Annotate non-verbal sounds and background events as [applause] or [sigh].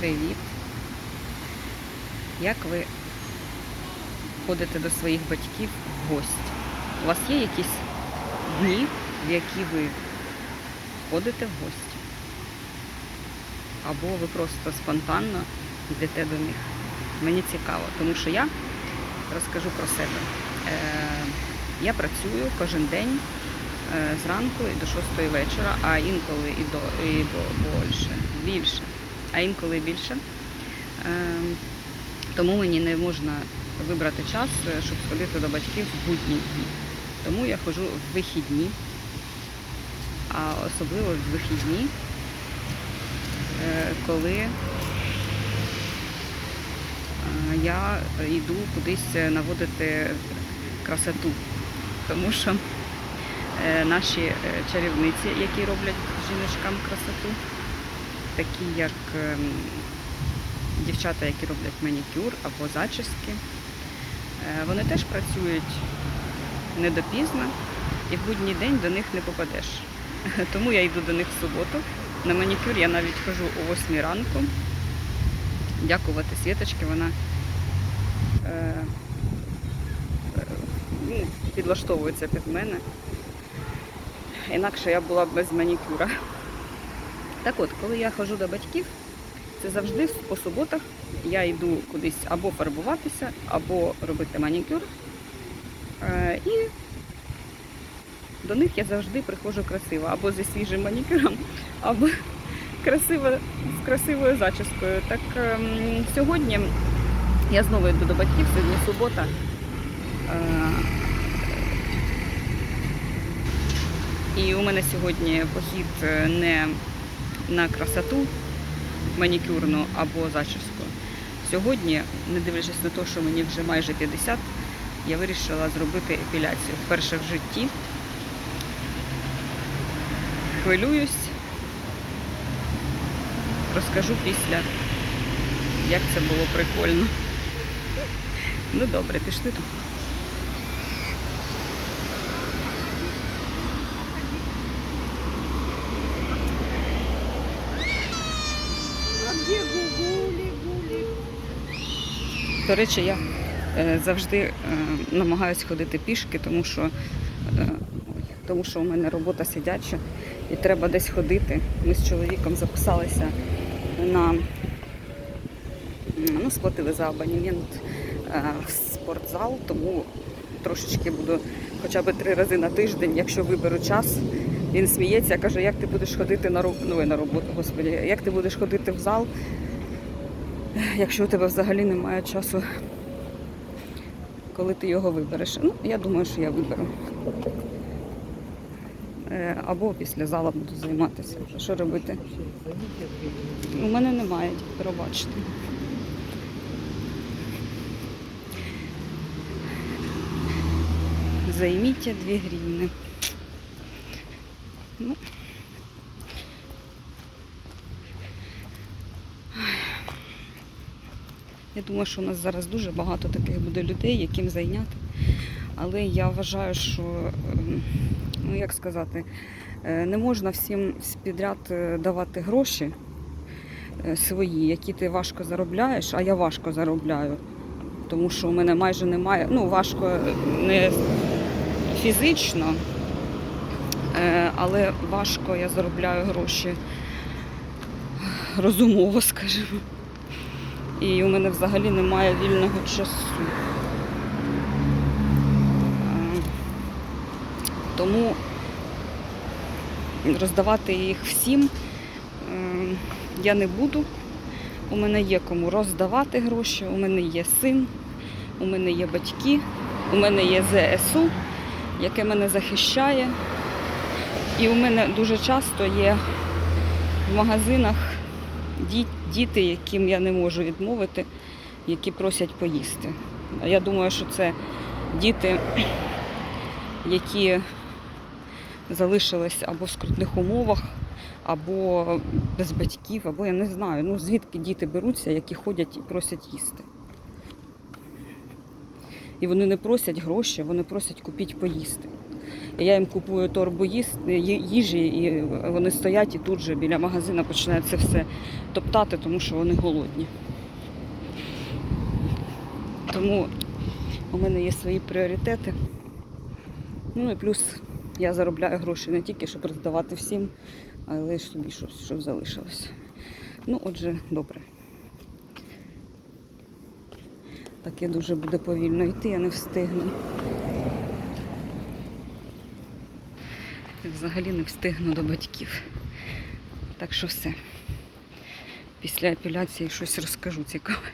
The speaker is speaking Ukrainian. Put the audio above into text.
Привіт! Як ви ходите до своїх батьків в гості? У вас є якісь дні, в які ви ходите в гості? Або ви просто спонтанно йдете до них? Мені цікаво, тому що я розкажу про себе. Е, я працюю кожен день е, зранку і до 6 вечора, а інколи і до і більше, більше, а інколи більше. Е, тому мені не можна вибрати час, е, щоб сходити до батьків в будні дні. Тому я ходжу в вихідні, а особливо в вихідні, е, коли е, я йду кудись наводити красоту. Тому що наші чарівниці, які роблять жіночкам красоту, такі як ем, дівчата, які роблять манікюр або зачіски, е, вони теж працюють не допізно і в будній день до них не попадеш. [laughs] Тому я йду до них в суботу. На манікюр я навіть хожу о 8 ранку. Дякувати Світочки, вона е, е, ну, підлаштовується під мене. Інакше я була б без манікюра. Так от, коли я ходжу до батьків, це завжди по суботах я йду кудись або фарбуватися, або робити манікюр. Е, І до них я завжди приходжу красиво, або зі свіжим манікюром, [laughs] або красиво, з красивою зачіскою. Так ем, сьогодні я знову йду до батьків, сьогодні субота. Е, І у мене сьогодні похід е, не на красоту манікюрну або зачіску. Сьогодні, не дивлячись на те, що мені вже майже 50, я вирішила зробити епіляцію. Вперше в житті. Хвилююсь. Розкажу після, як це було прикольно. Ну добре, пішли тут. До речі, я е, завжди е, намагаюся ходити пішки, тому що, е, тому що у мене робота сидяча і треба десь ходити. Ми з чоловіком записалися на ну, сплатили за абонемент в спортзал, тому трошечки буду хоча б три рази на тиждень, якщо виберу час. Він сміється, каже, як ти будеш ходити на роботу, ну, на роботу, господі, як ти будеш ходити в зал, якщо у тебе взагалі немає часу, коли ти його вибереш. Ну, я думаю, що я виберу. Е, Або після зала буду займатися. Що робити? У мене немає, пробачте. Займіть 2 гривни. Ну. Я думаю, що у нас зараз дуже багато таких буде людей, яким зайняти. Але я вважаю, що, ем, ну як сказати, е, не можна всім підряд е, давати гроші е, свої, які ти важко заробляєш, а я важко заробляю. Тому що у мене майже немає, ну важко не фізично, але важко я заробляю гроші розумово, скажімо. І у мене взагалі немає вільного часу. Е, Тому роздавати їх всім е, я не буду. У мене є кому роздавати гроші, у мене є син, у мене є батьки, у мене є ЗСУ, яке мене захищає. І у мене дуже часто є в магазинах ді- діти, яким я не можу відмовити, які просять поїсти. Я думаю, що це діти, які залишились або в скрутних умовах, або без батьків, або я не знаю, ну звідки діти беруться, які ходять і просять їсти. І вони не просять гроші, вони просять купіть поїсти. Я їм купую торбу їжі, і вони стоять і тут же біля магазину починають це все топтати, тому що вони голодні. Тому у мене є свої пріоритети. Ну і плюс я заробляю гроші не тільки, щоб роздавати всім, але й собі щось, щоб залишилось. Ну, отже, добре. Таке дуже буде повільно йти, я не встигну. Я взагалі не встигну до батьків. Так що все. Після апеляції щось розкажу цікаве.